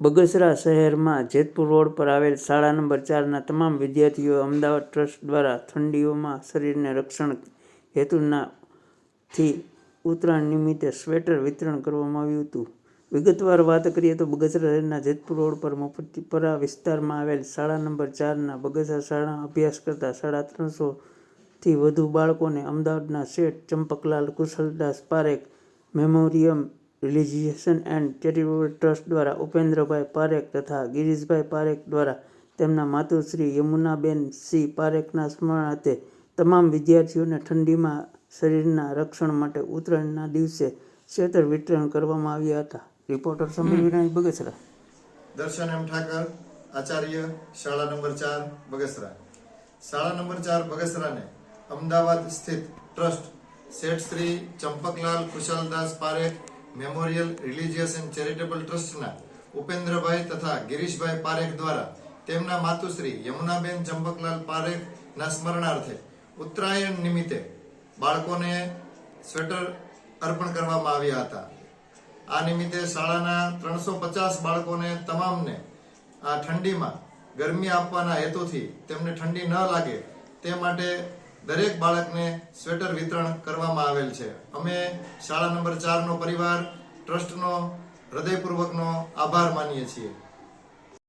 બગસરા શહેરમાં જેતપુર રોડ પર આવેલ શાળા નંબર ચારના તમામ વિદ્યાર્થીઓ અમદાવાદ ટ્રસ્ટ દ્વારા ઠંડીઓમાં શરીરને રક્ષણ હેતુના થી ઉત્તરાયણ નિમિત્તે સ્વેટર વિતરણ કરવામાં આવ્યું હતું. વિગતવાર વાત કરીએ તો બગસરા શહેરના જેતપુર રોડ પર મફતીપરા વિસ્તારમાં આવેલ શાળા નંબર ચારના બગસરા શાળા અભ્યાસ કરતા સાડા ત્રણસોથી વધુ બાળકોને અમદાવાદના Sheth Champaklal Kushaldas Parekh memorial religious and charitable trust દ્વારા ઉપેન્દ્રભાઈ પારેખ તથા ગિરીશભાઈ પારેખ દ્વારા તેમના માતુશ્રી યમુનાબેન સી પારેખના સ્મરણાર્થે તમામ વિદ્યાર્થીઓને ઠંડીમાં શરીરના રક્ષણ માટે ઉત્તરાયણના દિવસે સ્વેટર વિતરણ કરવામાં આવ્યા હતા. રિપોર્ટર સમીર વિનાય બગસરા. દર્શન એમ ઠાકર આચાર્ય શાળા નંબર ચાર બગસરા. શાળા નંબર ચાર બગસરાને અમદાવાદ સ્થિત trust Sheth Shri Champaklal Kushaldas Parekh memorial religious and charitable ટ્રસ્ટના ઉપેન્દ્રભાઈ તથા ગિરીશભાઈ પારેખ દ્વારા તેમના માતુશ્રી યમુનાબેન ચંપકલાલ પારેખના સ્મરણાર્થે ઉત્તરાયણ નિમિત્તે બાળકોને સ્વેટર અર્પણ કરવામાં આવ્યા હતા. આ નિમિત્તે શાળાના ત્રણસો પચાસ બાળકોને તમામને આ ઠંડીમાં ગરમી આપવાના હેતુથી તેમને ઠંડી ન લાગે તે માટે દરેક બાળકને સ્વેટર વિતરણ કરવામાં આવેલ છે. અમે શાળા નંબર ચારનો પરિવાર, ટ્રસ્ટનો હૃદયપૂર્વકનો આભાર માનીએ છીએ.